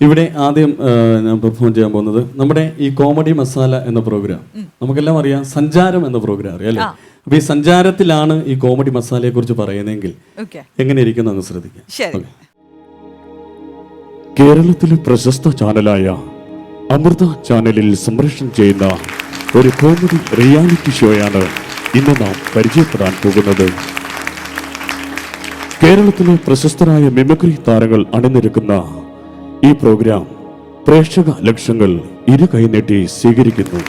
ഇവിടെ ആദ്യം ഞാൻ പെർഫോം ചെയ്യാൻ പോകുന്നത് നമ്മുടെ ഈ കോമഡി മസാല എന്ന പ്രോഗ്രാം നമുക്കെല്ലാം അറിയാം സഞ്ചാരം എന്ന പ്രോഗ്രാം അറിയാം അല്ലേ? അപ്പൊ ഈ സഞ്ചാരത്തിലാണ് ഈ കോമഡി മസാലയെ കുറിച്ച് പറയുന്നതെങ്കിൽ എങ്ങനെ ഇരിക്കുന്നു അങ്ങ് ശ്രദ്ധിക്കാം. ശരി. കേരളത്തിലെ പ്രശസ്ത ചാനലായ അമൃത ചാനലിൽ സംപ്രേഷണം ചെയ്യുന്ന ഒരു കോമഡി റിയാലിറ്റി ഷോയാണ് ഇന്ന് നാം പരിചയപ്പെടാൻ പോകുന്നത്. കേരളത്തിലെ പ്രശസ്തരായ മിമിക്രി താരങ്ങൾ അണിനിരക്കുന്ന ഈ പ്രോഗ്രാം പ്രേക്ഷക ലക്ഷങ്ങൾ ഇരു കൈനീട്ടി സ്വീകരിക്കുന്നു.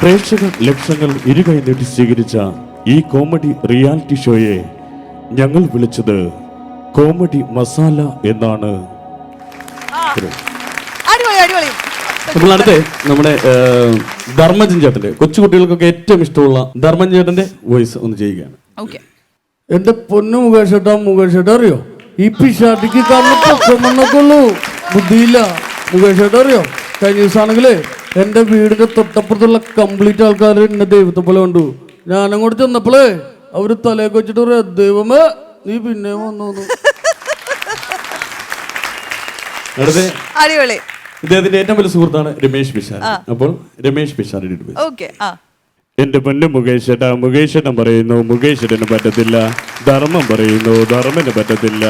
പ്രേക്ഷക ലക്ഷങ്ങൾ ഇരു കൈനീട്ടി സ്വീകരിച്ച ഈ കോമഡി റിയാലിറ്റി ഷോയെ ഞങ്ങൾ വിളിച്ചത് കോമഡി മസാല എന്നാണ്. അടിപൊളി അടിപൊളി. അപ്പോൾ അടുത്ത് നമ്മുടെ ധർമ്മജൻ ചേട്ടന്റെ കൊച്ചുകുട്ടികൾക്കൊക്കെ ഏറ്റവും ഇഷ്ടമുള്ള ധർമ്മജൻ ചേട്ടന്റെ വോയിസ് ഒന്ന് ചെയ്യുകയാണ്. ഓക്കെ എന്റെ പൊന്നു മുകേഷ് ഏട്ടാ മുകേഷ് ഏട്ടാ അറിയോ? ഈ പിഷാട്ടിക്ക് കാരണം ഉള്ളൂ ബുദ്ധിയില്ല. മുകേഷ് അറിയോ കഴിഞ്ഞ ദിവസമാണെങ്കിലേ എന്റെ വീടിന്റെ തൊട്ടപ്പുറത്തുള്ള കംപ്ലീറ്റ് ആൾക്കാർ എന്നെ ദൈവത്തെ പോലെ കണ്ടു. ഞാനങ്ങോട്ട് ചെന്നപ്പോളേ അവർ തലയൊക്കെ വെച്ചിട്ട് പറയാ ദൈവമേ നീ പിന്നെ വന്നു വന്നു." അടുത്ത് അടിപൊളി. ഇദ്ദേഹത്തിന്റെ ഏറ്റവും വലിയ സുഹൃത്താണ് രമേശ് പിഷാരി അപ്പോൾ രമേശ് പിഷാരിയുടെ ഒരു ഓക്കെ ആ. എന്റെ പൊന്നു മുകേഷ് ഏട്ടാ മുകേഷ് ഏട്ടൻ പറയുന്നു മുകേഷ് ഏട്ടന് പറ്റത്തില്ല. ധർമ്മം പറയുന്നു ധർമ്മന് പറ്റത്തില്ല.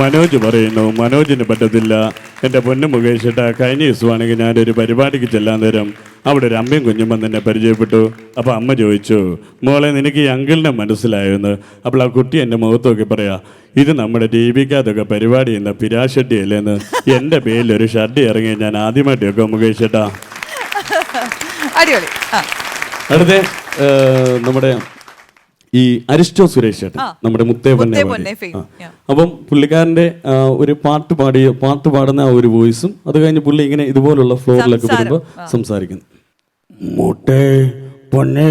മനോജ് പറയുന്നു മനോജിന് പറ്റത്തില്ല. എന്റെ പൊന്നു മുകേഷ് ഏട്ടാ കഴിഞ്ഞ ദിവസമാണെങ്കിൽ ഞാനൊരു പരിപാടിക്ക് ചെല്ലാൻ നേരം അവിടെ ഒരു അമ്മയും കുഞ്ഞും വന്ന് എന്നെ പരിചയപ്പെട്ടു. അപ്പോൾ അമ്മ ചോദിച്ചു മോളെ നിനക്ക് ഈ അങ്കിളിനെ മനസ്സിലായെന്ന്? അപ്പോൾ ആ കുട്ടി എന്റെ മുഖത്ത് നോക്കി പറയാ ഇത് നമ്മുടെ ടി വിക്കകത്തൊക്കെ പരിപാടി എന്ന പിരാഷഡ്ഡി അല്ലേന്ന് എന്റെ പേരിൽ ഒരു ഷഡ്ഡി ഇറങ്ങി ഞാൻ ആദ്യമായിട്ട് വെക്കാം മുകേഷ് ഏട്ടാ അടിപൊളി അടുത്ത നമ്മുടെ ഈ അരിസ്റ്റോ സുരേഷ് ചേട്ടൻ നമ്മുടെ yeah. അപ്പം പുള്ളിക്കാരന്റെ ഒരു പാട്ട് പാടിയ പാട്ട് പാടുന്ന ആ ഒരു വോയിസും അത് കഴിഞ്ഞ് പുള്ളി ഇങ്ങനെ ഇതുപോലുള്ള ഫ്ലോറിലൊക്കെ വരുമ്പോ വരുമ്പോൾ സംസാരിക്കുന്നു. മുട്ടേ പൊന്നെ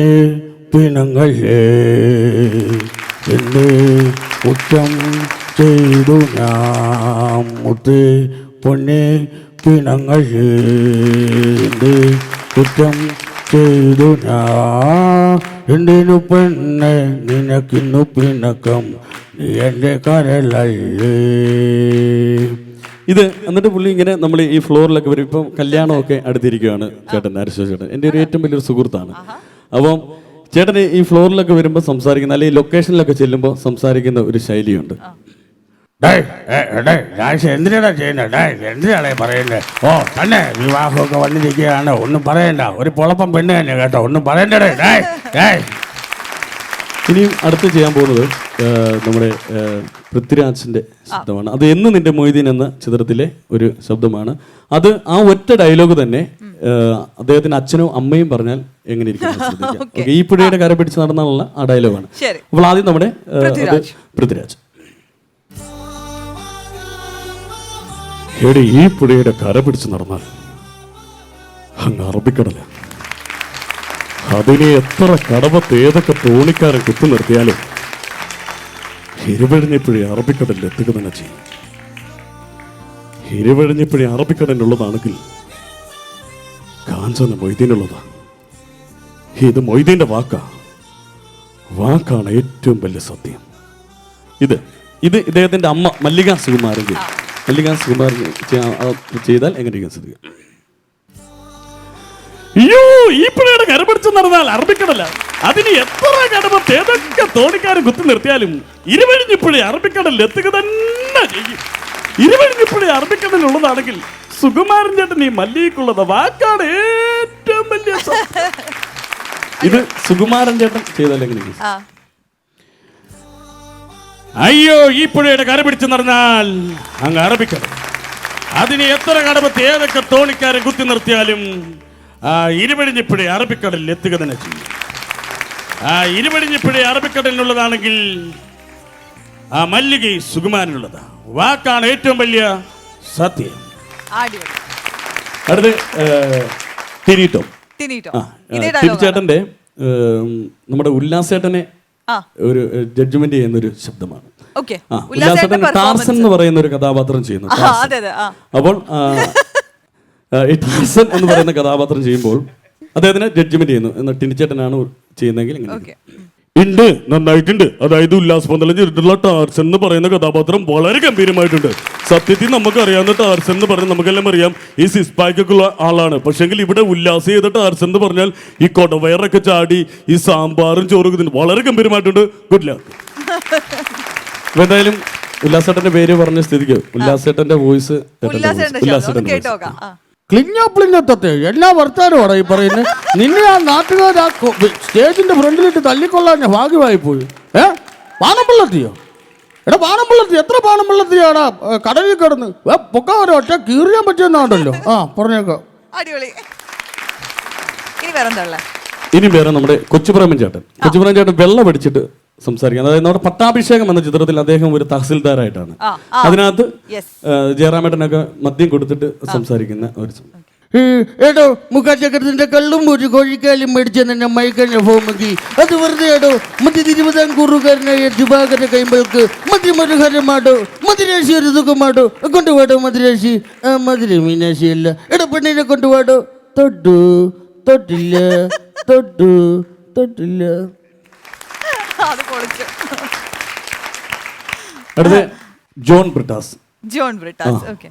പിണങ്ങളേ എന്നെ കുറ്റം ചെയ്തു ഞാൻ. മുട്ടേ പൊന്നെ പിണങ്ങളേ എന്റെ കുറ്റം ചെയ്തു ഞാൻ പെണ്ണെ നിനക്കിന്നു പിണക്കം നീ എന്റെ ഇത് എന്നിട്ട് പുള്ളി ഇങ്ങനെ നമ്മൾ ഈ ഫ്ലോറിലൊക്കെ വരും. ഇപ്പം കല്യാണമൊക്കെ അടുത്തിരിക്കുകയാണ് ചേട്ടൻ അരിസ്റ്റോ ചേട്ടൻ എന്റെ ഒരു ഏറ്റവും വലിയൊരു സുഹൃത്താണ്. അപ്പം ചേട്ടൻ ഈ ഫ്ലോറിലൊക്കെ വരുമ്പോൾ സംസാരിക്കുന്ന അല്ലെങ്കിൽ ലൊക്കേഷനിലൊക്കെ ചെല്ലുമ്പോൾ സംസാരിക്കുന്ന ഒരു ശൈലിയുണ്ട്. എന്തിനാടാ ചെയ്യുന്നത് എന്തിനാടേ പറയുന്നത് ഓ തന്നെ വിവാഹമൊക്കെ വന്നിരിക്കുകയാണ് ഒന്നും പറയണ്ട. ഒരു പൊളപ്പം പെണ്ണ് തന്നെ കേട്ടോ. ഒന്നും പറയണ്ടേ ഡേ ഡേ ഇനിയും അടുത്ത് ചെയ്യാൻ പോകുന്നത് നമ്മുടെ പൃഥ്വിരാജിന്റെ ശബ്ദമാണ്. അത് എന്ന് നിന്റെ മൊയ്തീൻ എന്ന ചിത്രത്തിലെ ഒരു ശബ്ദമാണ്. അത് ആ ഒറ്റ ഡയലോഗ് തന്നെ അദ്ദേഹത്തിന് അദ്ദേഹത്തിന്റെ അച്ഛനും അമ്മയും പറഞ്ഞാൽ എങ്ങനെ ഇരിക്കും ഈ പുഴയുടെ കര പിടിച്ച് നടന്നുള്ള ആ ഡയലോഗാണ്. അപ്പോൾ ആദ്യം നമ്മുടെ പൃഥ്വിരാജ്. എടി ഈ പുഴയുടെ കര പിടിച്ച് നടന്നാൽ അങ്ങ് അറബിക്കടല. അതിനെ എത്ര കടവത്ത് ഏതൊക്കെ തോണിക്കാരൻ കുത്തി നിർത്തിയാലും ഇരുവഴിഞ്ഞപ്പുഴ അറബിക്കടലിൽ എത്തുക തന്നെ ചെയ്യും. ഇരുവഴിഞ്ഞപ്പുഴ അറബിക്കടലിനുള്ളതാണെങ്കിൽ കാഞ്ചന മൊയ്തീനുള്ളതാ. ഇത് മൊയ്തീന്റെ വാക്കാ. വാക്കാണ് ഏറ്റവും വലിയ സത്യം. ഇത് ഇത് ഇദ്ദേഹത്തിന്റെ അമ്മ മല്ലികാ സുകുമാരൻ ചെയ്യും സുകുമാർ ചെയ്താൽ എങ്ങനെ ഇരിക്കും ശ്രദ്ധിക്കാം അയ്യോ ഈ പുഴയുടെ കര പിടിച്ച് നടന്നാൽ അറബിക്കടല. അതിന് എത്ര കടമത്ത് ഏതൊക്കെ തോണിക്കാരും കുത്തി നിർത്തിയാലും ഇരുവഴിഞ്ഞിപ്പുഴ അറബിക്കടലിൽ എത്തുക തന്നെ ചെയ്യും. ഇരുവഴിഞ്ഞിപ്പുഴ അറബിക്കടലിലുള്ളതാണെങ്കിൽ സുകുമാരൻ ചേട്ടൻ ഈ മല്ലിക്കുള്ളത് വാക്കാണ് ഏറ്റവും വലിയ. ഇത് സുകുമാരൻ ചേട്ടൻ ചെയ്താൽ എങ്ങനെ ആ. അയ്യോ ഈ പുഴയുടെ കര പിടിച്ച് നടന്നാൽ അങ്ങ് അറബിക്കണം അതിന് എത്ര കടമത്ത് ഏതൊക്കെ തോണിക്കാരൻ കുത്തി നിർത്തിയാലും ആ ഇരുപടിഞ്ഞിപ്പുഴ അറബിക്കടലിൽ എത്തുക തന്നെ ചെയ്യും. ആ ഇരുപടിഞ്ഞിപ്പുഴ അറബിക്കടലിനുള്ളതാണെങ്കിൽ ആ മല്ലിക സുകുമാരനുള്ളതാ. വാക്കാണ് ഏറ്റവും വലിയ സത്യം. അടുത്ത് തിരിയിട്ടോ. തിരിച്ചേട്ടന്റെ നമ്മുടെ ഉല്ലാസേട്ടനെ ഒരു ജഡ്ജ്മെന്റ് ചെയ്യുന്ന ഒരു ശബ്ദമാണ്. ഉല്ലാസേട്ടൻ ടാർസൻ എന്ന് പറയുന്ന ഒരു കഥാപാത്രം ചെയ്യുന്നു. അപ്പോൾ ഈ ടാർസൻ എന്ന് പറയുന്ന കഥാപാത്രം ചെയ്യുമ്പോൾ അദ്ദേഹത്തിന് ജഡ്ജ്മെന്റ് ചെയ്യുന്നു. എന്ന ടിനിച്ചേട്ടനാണ് ചെയ്യുന്നതെങ്കിൽ ഇങ്ങനെ ഉണ്ട് നന്നായിട്ടുണ്ട്. അതായത് ഉല്ലാസ് പന്തളം ചെയ്തിട്ടുള്ള ടാർസൻ എന്ന് പറയുന്ന കഥാപാത്രം വളരെ ഗംഭീരമായിട്ടുണ്ട്. സത്യത്തിൽ നമുക്കറിയാവുന്ന ടാർസൻ എന്ന് പറഞ്ഞാൽ നമുക്കെല്ലാം അറിയാം ഈ സിസ് പാക്കൊക്കെ ഉള്ള ആളാണ്. പക്ഷെങ്കിൽ ഇവിടെ ഉല്ലാസ് ചെയ്ത ടാർസൻ എന്ന് പറഞ്ഞാൽ ഈ കൊടവയറൊക്കെ ചാടി ഈ സാമ്പാറും ചോറും ഇതിന് വളരെ ഗംഭീരമായിട്ടുണ്ട്. ഗുഡ് ലക്ക് എന്തായാലും ഉല്ലാസേട്ടന്റെ പേര് പറഞ്ഞ സ്ഥിതിക്ക്. ഉല്ലാസേട്ടന്റെ വോയിസ് ഉല്ലാസേട്ടന്റെ ശബ്ദം ഒന്ന് കേട്ടോക്കാം ആ. ക്ലിഞ്ഞാപ്പിളിഞ്ഞത്തെ എല്ലാ വർത്താനമാണ് ഈ പറയുന്നത് നിന്നെ ആ നാട്ടുകാർ ആ സ്റ്റേജിന്റെ ഫ്രണ്ടിലിട്ട് തല്ലിക്കൊള്ളാൻ ഭാഗ്യമായി പോയി ഏ? പാനമ്പള്ളത്തിയോ എടാ പാനമ്പള്ളത്തി എത്ര പാനമ്പള്ളത്തിയാടാ ഏ, കടലിൽ കിടന്ന്? ഏ, പൊക്ക ഒരു ഒറ്റ കീറിയാൻ പറ്റിയെന്നാണ്ടല്ലോ. ആ പറഞ്ഞേക്കാം. അടിപൊളി. ഇനി വേറെ നമ്മുടെ കൊച്ചുപ്രേമൻ ചേട്ടൻ. കൊച്ചുപ്രേമൻ ചേട്ടൻ വെള്ളം അടിച്ചിട്ട് സംസാരിക്കുന്നത് അതായത് നമ്മുടെ പട്ടാഭിഷേകം എന്ന ചിത്രത്തിൽ അദ്ദേഹം ഒരു തഹസിൽദാരായിട്ടാണ്. അതിനകത്ത് ജയറാമേട്ടനൊക്കെ മദ്യം കൊടുത്തിട്ട് സംസാരിക്കുന്ന ഒരു ഏടോ മുഖാചക്രത്തിന്റെ കള്ളും ഒരു കോഴിക്കാലും മേടിച്ച തന്നെ മയക്കഞ്ഞ ഫോമക്കി അത് വെറുതെ ഏടോ മധ്യ തിരുവിതാംകൂറുകാരനായ ദിവാകര കൈമ്പൾക്ക് മധ്യമനോഹരമാടോ മധുരാശി ഒരു സുഖമാടോ കൊണ്ടുപോടോ മധുരാശി ആ മധുര മീനാശി അല്ല എടോ പെണ്ണിനെ കൊണ്ടുപോടോ തൊട്ടു തൊട്ടില്ല തൊട്ടു തൊട്ടില്ല പൊളിച്ചു. അടുത്ത ജോൺ ബ്രിട്ടാസ്. ജോൺ ബ്രിട്ടാസ് ഓക്കെ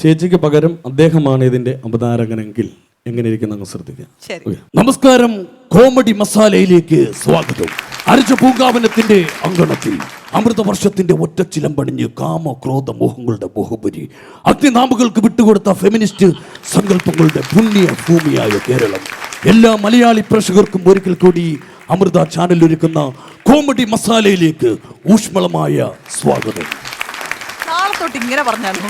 ചേച്ചിക്ക് പകരം അദ്ദേഹമാണ് ഇതിന്റെ അവതാരകനെങ്കിൽ എങ്ങനെ ഇരിക്കും അങ്ങ് ശ്രദ്ധിക്കാം. ശരി. നമസ്കാരം കോമഡി മസാലയിലേക്ക് സ്വാഗതം. അരച്ച പൂങ്കാവനത്തിന്റെ അങ്കണത്തിൽ അമൃതവർഷത്തിന്റെ ഒറ്റ ചിലമ്പണിഞ്ഞ് കാമ ക്രോധ മോഹങ്ങളുടെ മോഹപുരി അഗ്നിനാമ്പുകൾക്ക് വിട്ടുകൊടുത്ത ഫെമിനിസ്റ്റ് സങ്കല്പങ്ങളുടെ പുണ്യ ഭൂമിയായ കേരളം. എല്ലാ മലയാളി പ്രേക്ഷകർക്കും ഒരിക്കൽ കൂടി അമൃത ചാനൽ ഒരുക്കുന്ന കോമഡി മസാലയിലേക്ക് ഊഷ്മളമായ സ്വാഗതം. നാളെ തൊട്ട് ഇങ്ങനെ പറഞ്ഞാലോ?